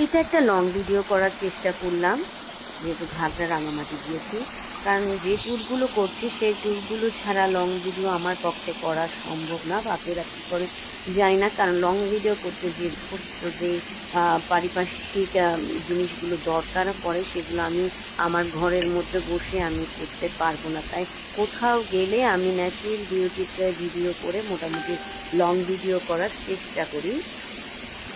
এটা একটা long video করার চেষ্টা করলাম। যেহেতু ঘাগরা রাঙামাটি দিয়েছি কারণ যে ট্যুরগুলো করছি, সেই ট্যুরগুলো ছাড়া লং ভিডিও আমার পক্ষে করা সম্ভব না। বাকিরা কী করে জানি না, কারণ লং ভিডিও করতে যে যে পারিপার্শ্বিক জিনিসগুলো দরকার পড়ে, সেগুলো আমি আমার ঘরের মধ্যে বসে আমি করতে পারব না। তাই কোথাও গেলে আমি ন্যাচারাল বিউটিতে ভিডিও করে মোটামুটি লং ভিডিও করার চেষ্টা করি।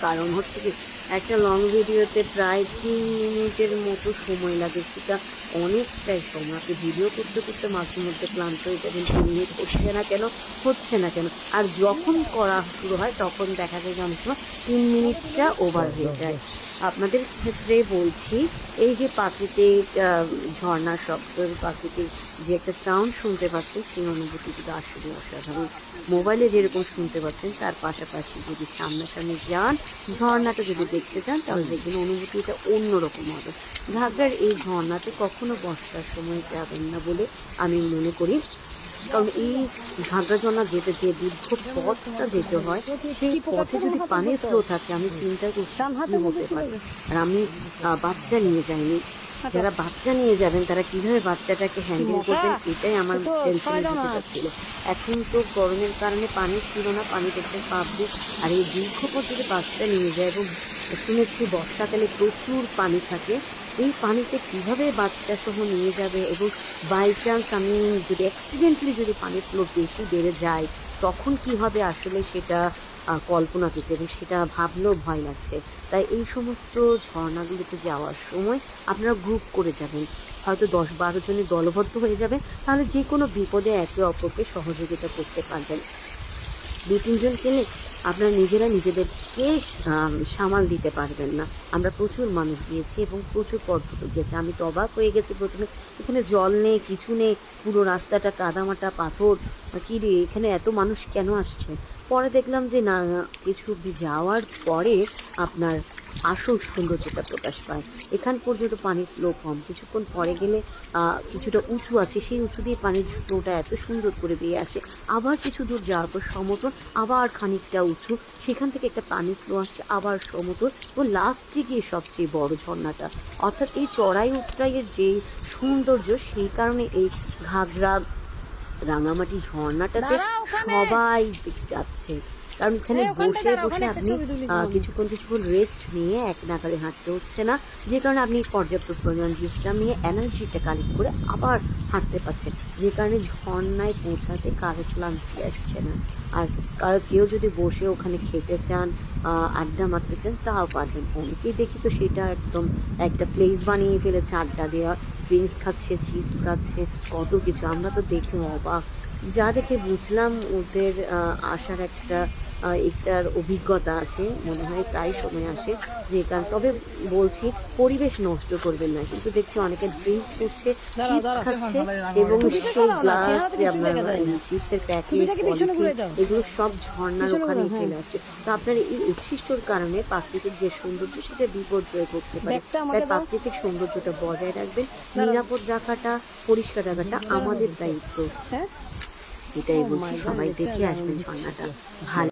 কারণ হচ্ছে কি একটা লং ভিডিওতে প্রায় তিন মিনিটের মতো সময় লাগে। সেটা অনেকটাই সময় আপনি ভিডিও করতে করতে মাঝে মধ্যে ক্লান্ত হয়ে যাবেন, তিন মিনিট হচ্ছে না কেন, হচ্ছে না কেন। আর যখন করা শুরু হয়, তখন দেখা যায় যে অনেক সময় তিন মিনিটটা ওভার হয়ে যায়। আপনাদের ক্ষেত্রে বলছি এই যে প্রাকৃতিক আহ, ঝর্ণার শব্দ প্রাকৃতিক যে একটা সাউন্ড শুনতে পাচ্ছেন সেই অনুভূতি কিন্তু আসলে অসাধারণ। মোবাইলে যেরকম শুনতে পাচ্ছেন তার পাশাপাশি যদি সামনাসামনি যান ঝর্ণাটা যদি দেখতে চান তাহলে দেখবেন অনুভূতিটা অন্যরকম হবে। ঘাগড়ার এই ঝর্ণাতে কখনো বর্ষার সময় যাবেন না বলে আমি মনে করি। কারণ এই ঘাগড়া ঝর্ণা যেতে যে দীর্ঘ পথটা যেতে হয় সেই পথে যদি পানির ফ্লো থাকে আমি চিন্তা করছি কি হতে পারে। আর আমি বাচ্চা নিয়ে যাইনি। যারা বাচ্চা নিয়ে যাবেন তারা কীভাবে বাচ্চাটাকে হ্যান্ডেল করবেন এটাই আমার টেনশনের ছিল। এখন তো গরমের কারণে পানি ছিল না পানি দেখছেন পাবলিক আর এই দীর্ঘ পথ যদি বাচ্চা নিয়ে যায় এবং শুনেছি, বর্ষাকালে প্রচুর পানি থাকে। এই পানিতে কীভাবে বাচ্চা সহ নিয়ে যাবে? এবং বাই চান্স আমি যদি অ্যাক্সিডেন্টলি যদি পানির ফ্লো বেশি বেড়ে যায়, তখন কি হবে আসলে সেটা কল্পনা করতে এবং সেটা ভাবলেও ভয় লাগছে। তাই এই সমস্ত ঝর্ণাগুলোতে যাওয়ার সময় আপনারা গ্রুপ করে যাবেন। হয়তো দশ বারো জনে দলবদ্ধ হয়ে যাবে তাহলে যে কোনো বিপদে একে অপরকে সহযোগিতা করতে পারবেন। দু তিনজন কিনে আপনারা নিজেরা নিজেদেরকে সামাল দিতে পারবেন না। আমরা প্রচুর মানুষ গিয়েছি এবং প্রচুর পর্যটক গিয়েছে। আমি তো অবাক হয়ে গেছি প্রথমে। এখানে জল নেই, কিছু নেই, পুরো রাস্তাটা কাদামাটা, পাথর। কী রে, এখানে এত মানুষ কেন আসছে? পরে দেখলাম যে না, কিছু যাওয়ার পরে আপনার আসল সৌন্দর্যটা প্রকাশ পায়। এখান পর্যন্ত পানির ফ্লো কম। কিছুক্ষণ পরে গেলে কিছুটা উঁচু আছে। সেই উঁচু দিয়ে পানির ফ্লোটা এত সুন্দর করে বেরিয়ে আসে। আবার কিছু দূর যাওয়ার পর সমতল আবার খানিকটা উঁচু। সেখান থেকে একটা পানির ফ্লো আসছে আবার সমতল এবং লাস্টে গিয়ে সবচেয়ে বড় ঝর্ণাটা। অর্থাৎ এই চড়াই উতরাইয়ের যে সৌন্দর্য সেই কারণে এই ঘাগরা রাঙামাটি ঝর্ণাটাতে সবাই দেখতে যাচ্ছে। কারণ এখানে বসে বসে আপনি কিছুক্ষণ কিছুক্ষণ রেস্ট নিয়ে এক নাগারে হাঁটতে হচ্ছে না। যে কারণে আপনি পর্যাপ্ত পরিমাণ বিশ্রাম নিয়ে এনার্জিটা কালেক্ট করে আবার হাঁটতে পারছেন। যে কারণে ঝর্ণায় পৌঁছাতে কারও ক্লান্তি আসছে না। আর কেউ যদি বসে ওখানে খেতে চান আড্ডা মারতে চান তাও পারবেন। অনেকেই দেখি তো সেটা একদম একটা প্লেস বানিয়ে ফেলেছে আড্ডা দেওয়া ড্রিঙ্কস খাচ্ছে চিপস খাচ্ছে কত কিছু। আমরা তো দেখে অবাক। যা দেখে বুঝলাম ওদের আসার একটা একটার অভিজ্ঞতা আছে মনে হয় প্রায় সময় আসে যে কারণ তবে বলছি পরিবেশ নষ্ট করবেন না কিন্তু দেখছি অনেকে ড্রিঙ্কস করছে চিপস খাচ্ছে এবং সেই গ্লাস আপনার চিপসের প্যাকেট এগুলো সব ঝর্ণার ওখানে ফেলে আসছে। তো আপনার এই উচ্ছিষ্টর কারণে প্রাকৃতিক যে সৌন্দর্য সেটা বিপর্যয় করতে পারে। তাই প্রাকৃতিক সৌন্দর্যটা বজায় রাখবেন। নিরাপদ রাখাটা পরিষ্কার রাখাটা আমাদের দায়িত্ব। হ্যাঁ? এটাই বলছি সবাই দেখে আসবেন ঝর্ণাটা ভালো